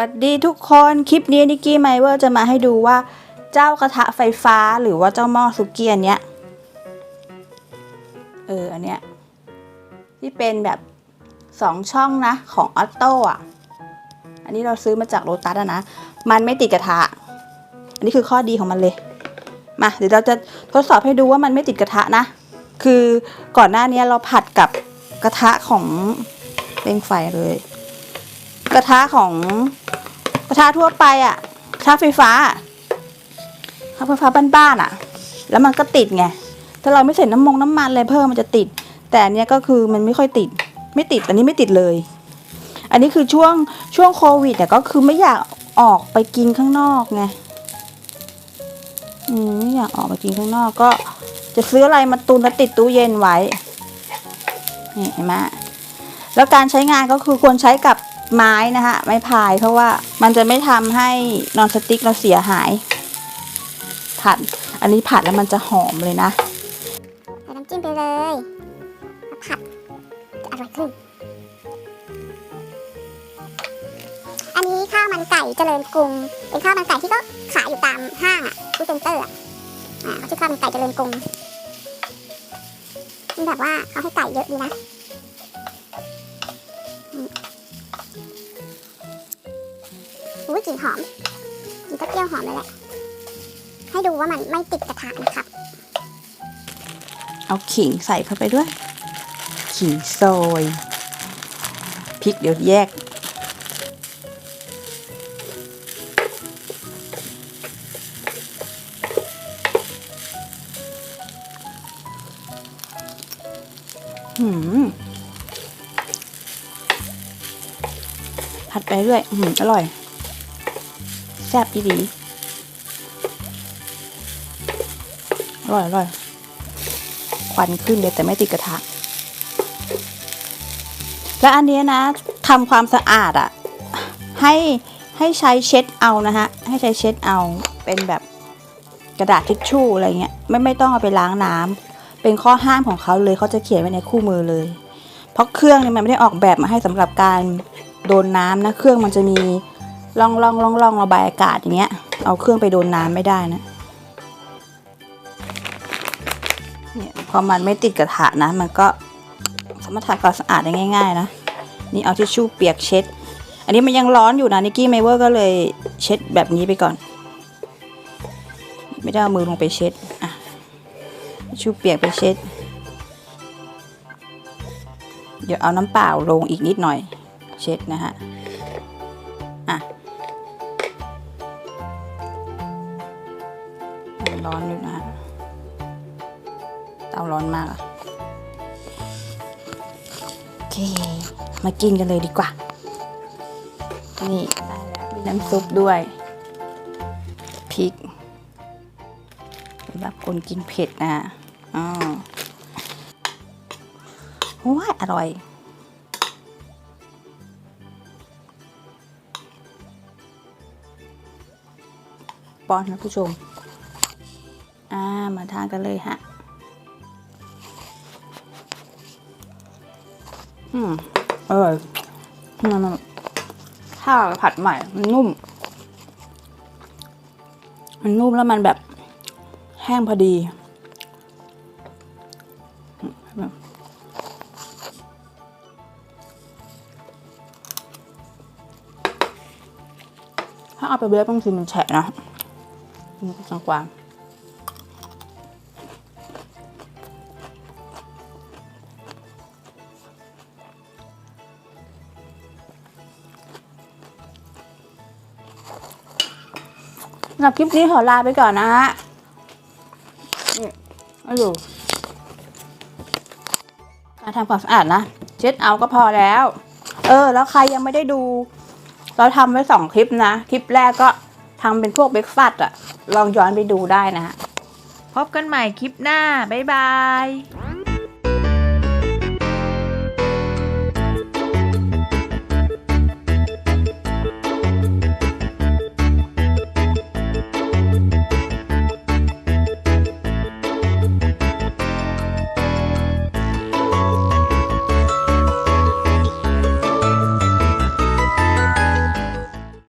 สวัสดีทุกคนคลิปนี้นิกกี้ไมเวอร์จะมาให้ดูว่าเจ้ากระทะไฟฟ้าหรือว่าเจ้าหม้อสุกี้อันเนี้ยเอออันเนี้ยที่เป็นแบบสองช่องนะของออตโต้อะอันนี้เราซื้อมาจากโรตัสนะ มันไม่ติดกระทะ อันนี้คือข้อดีของมันเลยมาเดี๋ยวเราจะทดสอบให้ดูว่ามันไม่ติดกระทะนะ คือก่อนหน้านี้เราผัดกับกระทะของเร่งไฟเลย กระทะของ กระทะทั่วไปอะกระทะไฟฟ้ากระทะไฟฟ้าบ้านๆอะแล้วมันก็ติดไง ถ้าเราไม่ใส่น้ำมงน้ำมันอะไรเพิ่มมันจะติด แต่อันเนี้ยก็คือมันไม่ค่อยติด ไม่ติด อันนี้ไม่ติดเลย อันนี้คือช่วงช่วงโควิดแต่ก็คือไม่อยากออกไปกินข้างนอกไง อืมไม่อยากออกไปกินข้างนอกก็ จะซื้ออะไรมาตุนแล้วติดตู้เย็นไว้ นี่เห็นไหมแล้วการใช้งานก็คือควรใช้กับ ไม้นะคะไม้พายเพราะว่ามันจะไม่ทำให้นอนสติ๊กเราเสียหาย ผัด อันนี้ผัดแล้วมันจะหอมเลยนะใส่น้ำจิ้มไปเลยผัดจะอร่อยขึ้น อันนี้ข้าวมันไก่เจริญกรุง เป็นข้าวมันไก่ที่ก็ขายอยู่ตามห้างอะฟู้ดเซ็นเตอร์อะอ่าเขาชื่อข้าวมันไก่เจริญกรุงนี่แบบว่าเขาให้ไก่เยอะดีนะ อุ้ยกลิ่นหอมกลิ่นเต้าเจี้ยวหอมเลยแหละ ให้ดูว่ามันไม่ติดกระทะนะครับ เอาขิงใส่เข้าไปด้วย ขิงโซยพริกเดี๋ยวแยก หืมผัดไปเรื่อยหืม อร่อย แซ่บดีดีอร่อยอร่อยควันขึ้นเลยแต่ไม่ติดกระทะ และอันนี้นะทำความสะอาดอะ่ะ ให้ให้ใช้เช็ดเอานะฮะ ให้ใช้เช็ดเอาเป็นแบบกระดาษทิชชู่อะไรเงี้ยไม่ไม่ต้องเอาไปล้างน้ำเป็นข้อห้ามของเขาเลยเขาจะเขียนไว้ในคู่มือเลย เพราะเครื่องเนี่ยมันไม่ได้ออกแบบมาให้สำหรับการโดนน้ำนะ เครื่องมันจะมี ร่องร่องร่องร่องระบายอากาศอย่างเงี้ย เอาเครื่องไปโดนน้ำไม่ได้นะเนี่ยพอมันไม่ติดกระทะนะ มันก็สามารถทำความสะอาดได้ง่าย ๆ นะ นี่เอาทิชชู่เปียกเช็ด อันนี้มันยังร้อนอยู่นะนิกกี้ไมเวอร์ก็เลยเช็ดแบบนี้ไปก่อน ไม่ได้เอามือลงไปเช็ดอะทิชชู่เปียกไปเช็ด เดี๋ยวเอาน้ำเปล่าลงอีกนิดหน่อย เช็ดนะฮะอะ ร้อนอยู่นะฮะเตาร้อนมากอะโอเค มากินกันเลยดีกว่า นี่มีน้ำซุปด้วยพริกสำหรับคนกินเผ็ดนะอ๋อว้ายอร่อยป้อนนะผู้ชม มาทานกันเลยฮะ อืมอร่อยมันถ้าผัดใหม่ มันนุ่ม มันนุ่มแล้วมันแบบแห้งพอดีถ้าเอาไปเบฟบางทีมันแฉะนะอืมกว้า สำหรับคลิปนี้ขอลาไปก่อนนะฮะนี่มาดูการทำความสะอาดนะ เช็ดเอาก็พอแล้ว เออ แล้วใครยังไม่ได้ดู เราทำไว้สองคลิปนะ คลิปแรกก็ทำเป็นพวกเบรกฟาสอะลองย้อนไปดูได้นะฮะพบกันใหม่คลิปหน้า บ๊ายบาย